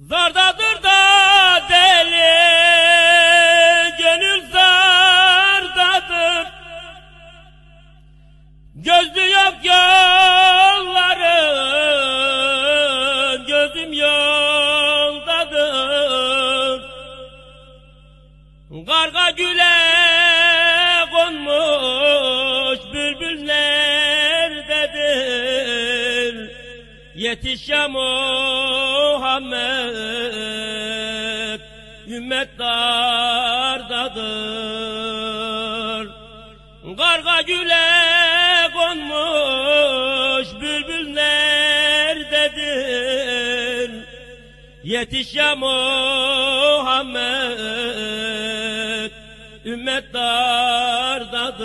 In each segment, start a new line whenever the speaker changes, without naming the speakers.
Zardadır da deli, gönül zardadır. Gözlü yok yolların, gözüm yoldadır. Karga güle konmuş bülbül nerededir? Yetiş ya Muhammed ümmet dardadır. Karga güle konmuş bülbül nerededir? Yetiş ya Muhammed ümmet dardadır.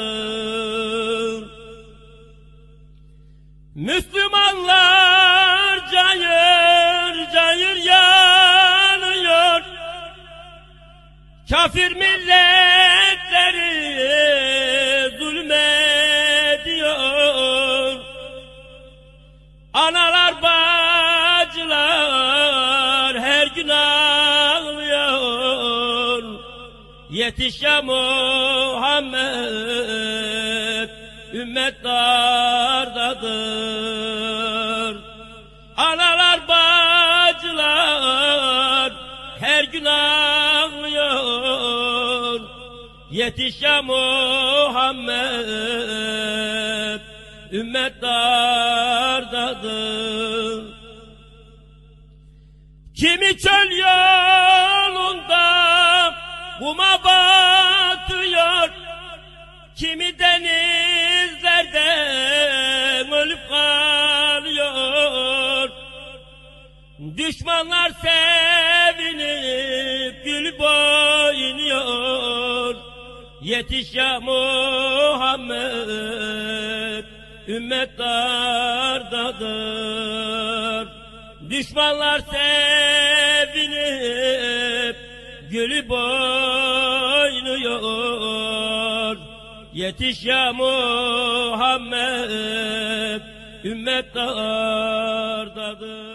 Müslümanlar cayır Kafir milletleri zulmediyor. Analar bacılar her gün ağlıyor. Yetiş ya Muhammed ümmet dardadır. Analar bacılar her gün ağlıyor. Yetiş ya Muhammed ümmet dardadır. Kimi çöl yolunda kuma batıyor, kimi denizlerde ölüp kalıyor. Düşmanlar sevinip Yetiş ya Muhammed, ümmet dardadır. Düşmanlar sevinip gülüp oynuyor. Yetiş ya Muhammed, ümmet dardadır.